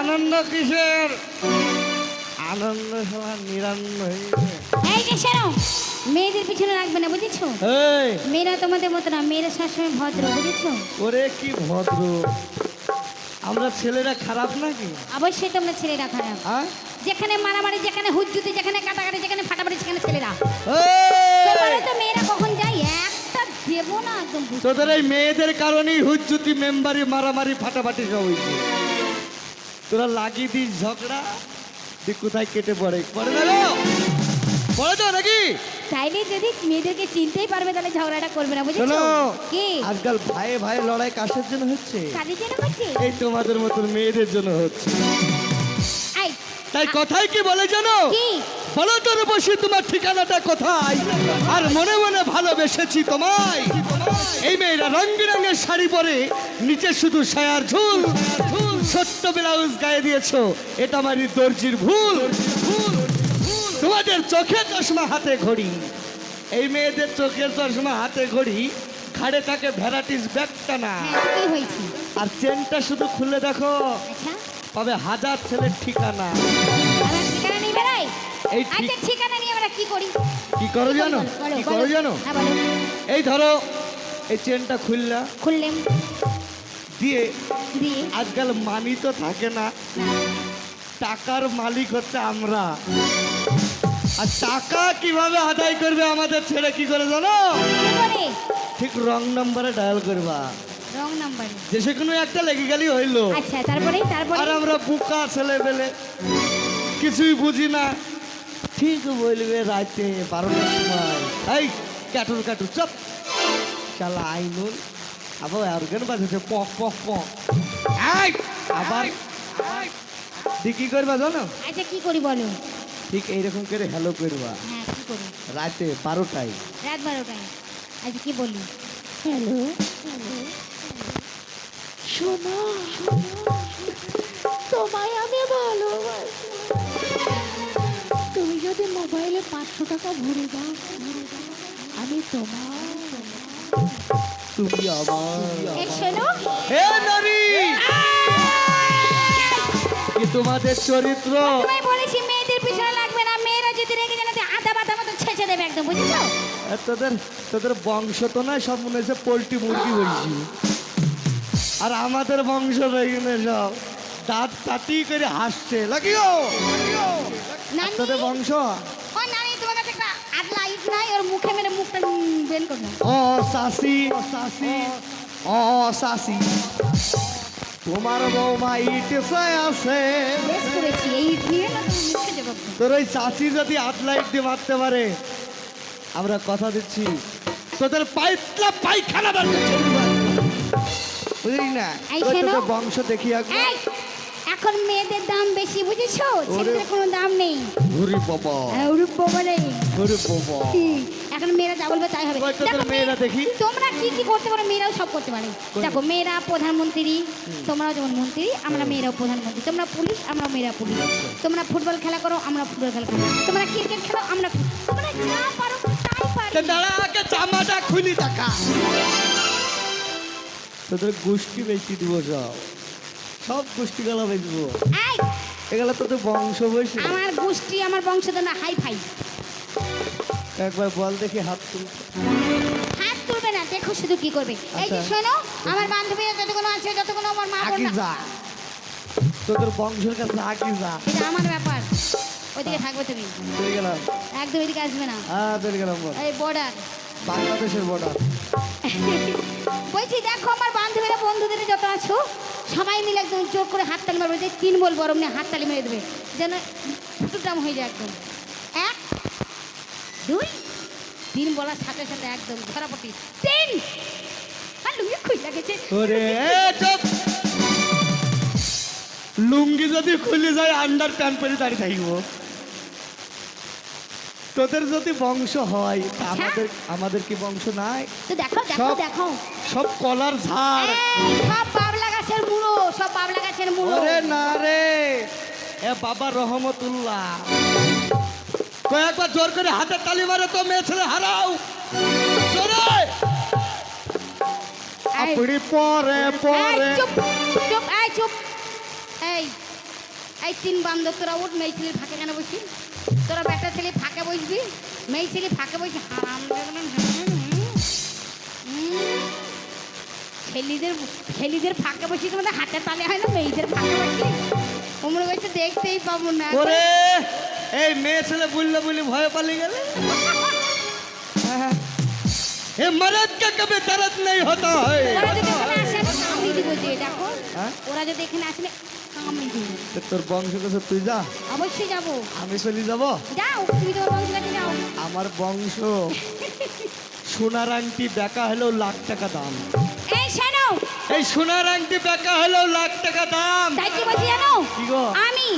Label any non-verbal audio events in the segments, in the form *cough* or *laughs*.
আনন্দ কিসের? আনন্দ সবার এই মেয়েদের পিছনে রাখবে না বুঝেছ? মেয়েরা তোমাদের মতো না মেয়েরা সবসময় ভদ্র বুঝেছ? ওরে কি ভদ্র। আমরা ছেলেরা খারাপ নাকি? অবশ্যই তোমরা ছেলেরা খারাপ। হ্যাঁ? যেখানে মারামারি যেখানে হুজ্জুতি যেখানে কাটাকাটি যেখানে ফাটাফাটি সেখানে ছেলেরা। মেয়েরা কখন দেবো না একদম তোদের এই মেয়েদের কারণেই হুজ্জুতি মেম্বারি মারামারি ফাটাফাটি সব হয়েছে। তোরা লাগিয়ে দিস ঝগড়া তুই কোথায় কেটে পড়ে। পড়ে রে? পড়ে তো নাকি? চাইলে যদি মেয়েদেরকে চিনতেই পারবে তাহলে ঝগড়াটা করবে না বুঝেছ? কি? আজকাল ভাইয়ে ভাইয়ে লড়াই কাশের জন্য হচ্ছে। জন্য এই তোমাদের মতন মেয়েদের জন্য হচ্ছে। তাই কথাই কি বলে জানো? কি? বলো তোর বসি তোমার ঠিকানাটা কোথায়? আর মনে মনে ভালোবেসেছি তোমায়। এই মেয়েরা রং বেরঙের শাড়ি পরে নিচে শুধু সায়ার ঝুল। ঝুল ছোট্ট ব্লাউজ গায়ে দিয়েছ এটা আমারই দর্জির ভুল। ভুল তোমাদের চোখে চশমা হাতে ঘড়ি। এই মেয়েদের চোখের চশমা হাতে ঘড়ি ঘাড়ে থাকে ভ্যারাইটিস ব্যাগটা না। আর চেনটা শুধু খুলে দেখো আচ্ছা। পাবে হাজার ছেলের ঠিকানা। ঠিকানা বেড়াই? এই আচ্ছা ঠিকানা নিয়ে আমরা কি করি? কি করো জানো? কি করো জানো? হ্যাঁ এই ধরো এই চেনটা খুললা। খুললেম দিয়ে দিয়ে? আজকাল মানি তো থাকে না। টাকার মালিক হচ্ছে আমরা। আর টাকা কীভাবে আদায় করবে আমাদের ছেলে কি করে জানো? ঠিক রং নাম্বারে ডায়াল করবা। রং নাম্বারে যে সে কোনো একটা লেগে গেলেই হইল। আচ্ছা তারপরে তারপরে আর আমরা বুকা ছেলে পেলে কিছুই বুঝি না। ঠিক বলবে রাতে বারোটার সময়। এই ক্যাটুর ক্যাটুর চপ। শালা আইনুল আবার অর্গান বাজেছে পক পক পক। এই, আবার ঠিক কি করবা জানো? আচ্ছা কি করি বলো? ঠিক এইরকম করে হ্যালো করবা। হ্যাঁ কি করি? রাতে বারোটায়। রাত বারোটায়। আচ্ছা কি বলি? হ্যালো শোনো। তোমায় আমি ভালোবাসি। মোবাইলে টাকা ভরে দাও আমি তোমার তুমি আমার কি তোমাদের চরিত্র। বলেছি মেয়েদের পিছনে লাগবে না। মেয়েরা যদি রেগে জানাতে আধা বাধা মতো ছেঁচে দেবে একদম বুঝেছ? তোদের তোদের বংশ তো না সব মনে হচ্ছে পোলট্রি মুরগি বলছি আর আমাদের বংশ এখানে সব দাঁত তাতি করে হাসছে। লাগিও তোদের বংশ? কাছে একটা আদলা ইট নাই ওর মুখে মেরে মুখটা উম, বের করবে ও শাসি শাসি ও শাসি তোমার বৌমা ইটে আছে বেশ করেছি এই ইট নিয়ে না তুমি মুখে দেবো তোর ওই চাষি যদি হাত লাইট দিয়ে মারতে পারে আমরা কথা দিচ্ছি তোদের পাইতলা পায়খানা বার বুঝলি না বংশ দেখি একবার এই এখন মেয়েদের দাম বেশি বুঝেছ? ছেলেদের কোনো দাম নেই। ঘুরি বাবা। হ্যাঁ, ওরূপ বাবা নেই ঘুরি বাবা? এখন মেয়েরা যা বলবে তাই হবে। মেয়েরা দেখি? তোমরা কি কি করতে পারো মেয়েরাও সব করতে পারে। দেখো মেয়েরা প্রধানমন্ত্রী তোমরাও যেমন মন্ত্রী আমরা মেয়েরাও প্রধানমন্ত্রী। তোমরা পুলিশ আমরা মেয়েরা পুলিশ। আচ্ছা। তোমরা ফুটবল খেলা করো আমরা ফুটবল খেলা করো। তোমরা ক্রিকেট খেলো আমরা তোমরা যা পারো তাই পারি। দাঁড়া আগে জামাটা খুলি টাকা তোদের গোষ্ঠী বেশি দিব সব সব গোষ্ঠী গেলা এই, এগুলো তোদের বংশ বসে আমার গোষ্ঠী আমার বংশধর না হাই ফাই একবার বল দেখি হাত তুল। হাত তুলবে না দেখো শুধু কি করবে। এই যে আচ্ছা। শোনো আমার বান্ধবীরা যতগুলো আছে যতগুলো আমার মা বোন যা তোদের বংশের কাছে আগে যা এটা আমার ব্যাপার। ওইদিকে থাকবে তুমি। চলে গেলাম। একদম এদিকে আসবে না। হ্যাঁ চলে গেলাম এই বর্ডার বাংলাদেশের বর্ডার বলছি দেখো আমার বান্ধবীরা বন্ধুদের যত আছো সবাই মিলে একদম জোর করে হাততালি মারবে যে তিন বলব ওরম নিয়ে হাততালি মেরে দেবে যেন ফুটুটাম হয়ে যায় একদম। এক দুই তিন বলার সাথে সাথে একদম ধরাপটি। তিন! আর লুঙ্গি এ, চুপ! লুঙ্গি যদি খুলে যায় আন্ডার প্যান্ট পরে দাঁড়িয়ে থাকব। তোদের যদি বংশ হয় আমাদের আমাদের কি বংশ নাই? তো দেখো দেখো সব- দেখো। সব কলার ঝাড়। সব গাছের মুড়ো সব বাবলা গাছের মুড়ো ওরে না রে। এ বাবা রহমতুল্লাহ। কয়েকবার জোর করে হাতে তালি মারে তো মেয়ে ছেলে হারাও। জোরে। আপনি পরে পরে। চুপ চুপ এই চুপ। এই এই তিন বান্ধব তোরা উঠ মেয়ে ছেলে ফাঁকে কেন বসি তোরা বেটা ছেলে ফাঁকে বসবি মেয়ে ছেলে ফাঁকে বসি হারাম ছেলেদের ছেলেদের ফাঁকে বসে তোমাদের হাতে তালে হয় না? মেয়েদের ফাঁকে বসে? ওমরে বসে দেখতেই পাবো না। ওরে এই মেয়ে ছেলে বললে বলি ভয় পালিয়ে গেলে? এ মরদ কে কবে দরদ নেই হতা হয়। যে দেখো। ওরা যদি এখানে আসলে হ্যাঁ? তোর বংশ কাছে তুই যা। অবশ্যই যাব। আমি চলে যাব। যাও তুমি তোমার বংশ কাছে যাও। আমার বংশ। *laughs* সোনার আংটি দেখা হলেও লাখ টাকা দাম। এই শোনো এই সোনার আংটি বেকা হলেও লাখ টাকা দাম তাই কি বলছি জানো কি গো? আমি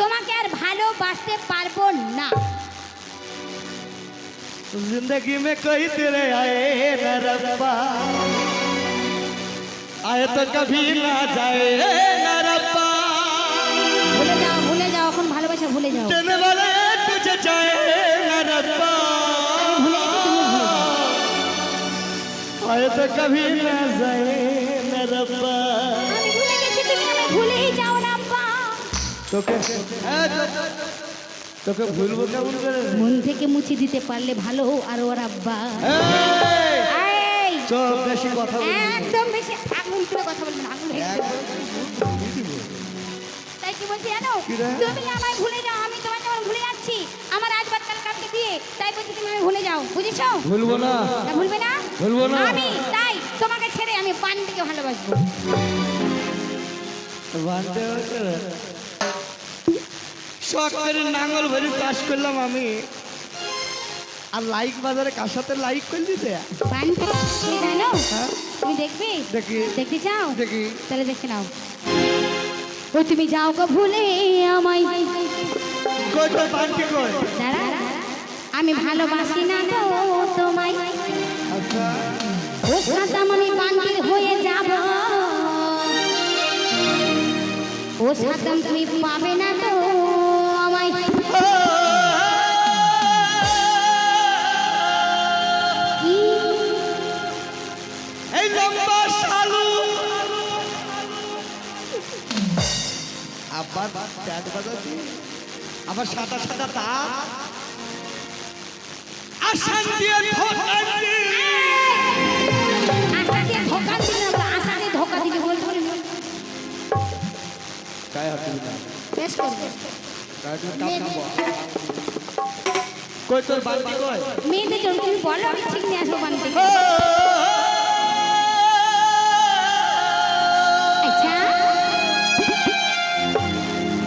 তোমাকে আর ভালোবাসতে পারবো না जिंदगी में कई तेरे आए न रब्बा आए तो कभी ना जाए न रब्बा ভুলে যাও ভুলে যাও এখন ভালোবাসা ভুলে যাও देने वाले तुझे जाए न रब्बा ভুলে গেছি তুমি ভুলে যাও आए तो कभी ना जाए হ্যাঁ, তোকে ভুলবো কেমন করে? মন থেকে মুছে দিতে পারলে ভালো আর ওর আব্বা। বেশি কথা তাই বলছি তুমি আমায় ভুলে যাও আমি আমার ভুলে যাচ্ছি। আমার আজ বাদ কালকে দিয়ে তাই বলছি তুমি ভুলে যাও বুঝেছ? ভুলবো না। ভুলবে না? ভুলবো না। আমি তোমাকে ছেড়ে আমি পানটিকে ভালোবাসবো। শখ করে নাঙ্গল ভরি চাষ করলাম আমি। আর লাইক বাজারে কার সাথে লাইক করলি রে? পানটি তুমি জানো হ্যাঁ? তুমি দেখবে? দেখি। দেখতে চাও? দেখি। তাহলে দেখে নাও। ও তুমি যাও গো ভুলে আমায়। কই বানটি কই? দাঁড়া। আমি ভালোবাসি না গো তোমায়। আচ্ছা। ও সাদাম আমি বান্দির হয়ে যাব। ও সাদাম তুমি পাবে না তো আমায়। আবার সাদা সাদা ঠকাচ্ছি কই তোর বালতি কই? মেয়েদের জন্য তুমি বলো আমি ঠিক নিয়ে আসব বান্দি আচ্ছা।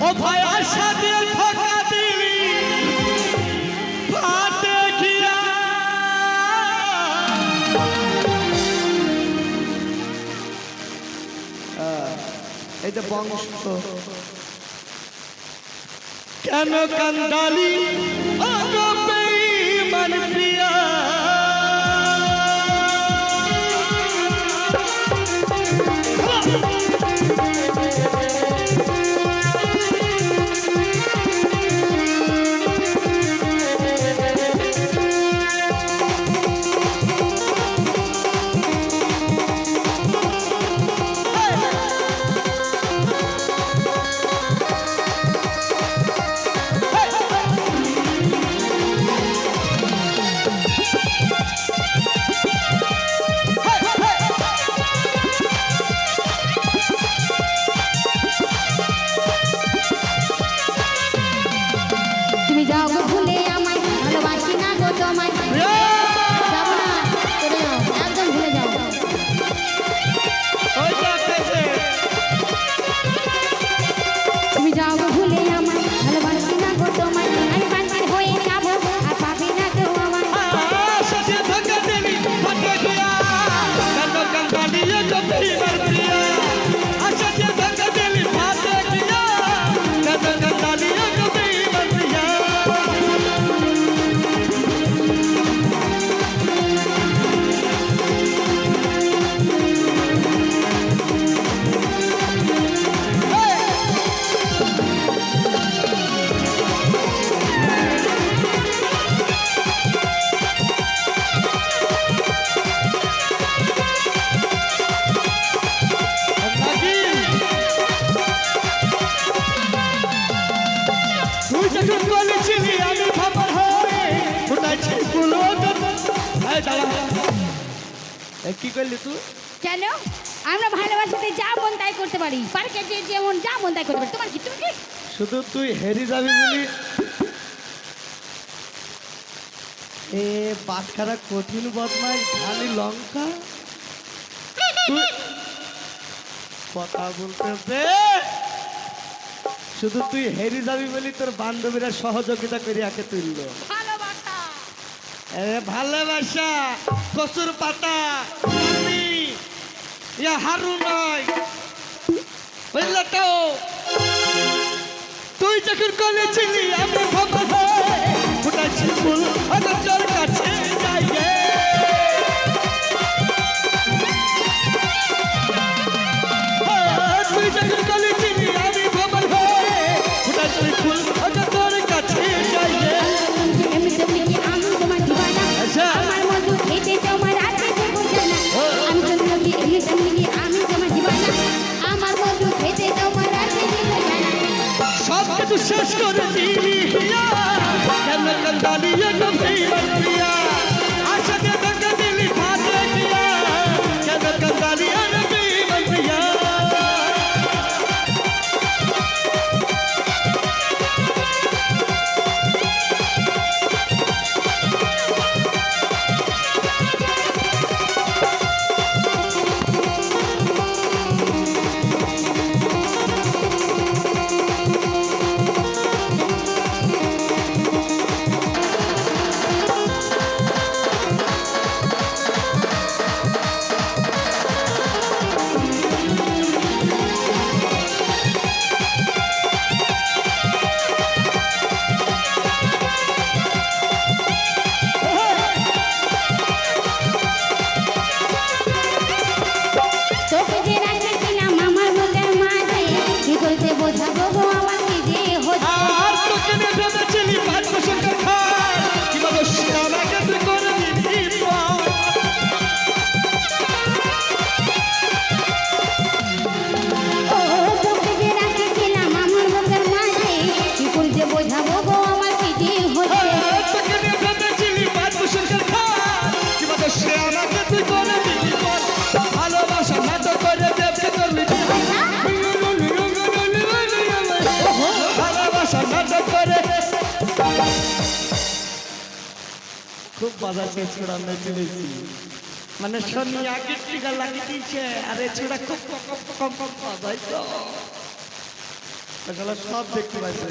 ও ভাই আশা দিয়ে যে বংশ। কেন কান্দালি? কি করলি তুই? কেন? আমরা ভালোবাসাতে যা মন তাই করতে পারি। পার্কে যে যেমন যা মন তাই করতে পারি। তোমার কি তুমি কি? শুধু তুই হেরি যাবি বলি। এ বাটখারা কঠিন বদমাই খালি লঙ্কা। তুই কথা বলতেছে শুধু তুই হেরি যাবি বলি তোর বান্ধবীরা সহযোগিতা করে একে তুললো ভালোবাসা, কচুর পাতা ইয়া হারু নয় বুঝলে তো? তুই যখন কলেছিলি, আমি ভাবো ফুটাইছি ফুল আমার সব কিছু শেষ করে দিলি কেন কান্দালিয়ে গভীর খুব বাজার পেয়ে ছোড়া আমরা চলেছি মানে শনি আগে টিকা লাগিয়ে দিয়েছে, আরে ছোড়া খুব কম কম তাহলে সব দেখতে পাইছে।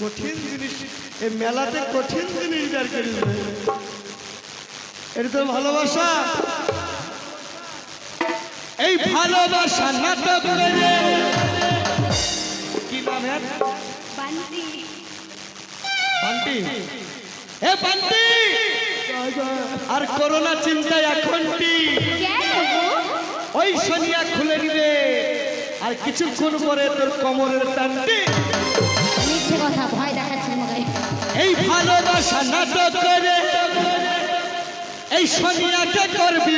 কঠিন জিনিস এই মেলাতে কঠিন জিনিস বের করে এটা তো ভালোবাসা। এই ভালোবাসা নাটক কি নাম এর? বান্টি এ বান্টি আর করোনা চিন্তায় এখন ওই সোনিয়া খুলে দিবে। আর কিছুক্ষণ পরে তোর কমরের টানটি মিথ্যে কথা ভয় দেখাচ্ছেন এই ভালোবাসা নাটক করে। এই করবি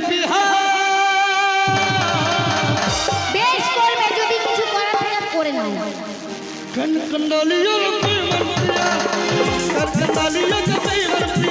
বেশ করবে যদি কিছু থাকে করে নাও। कर कंडालियों के पे मरतिया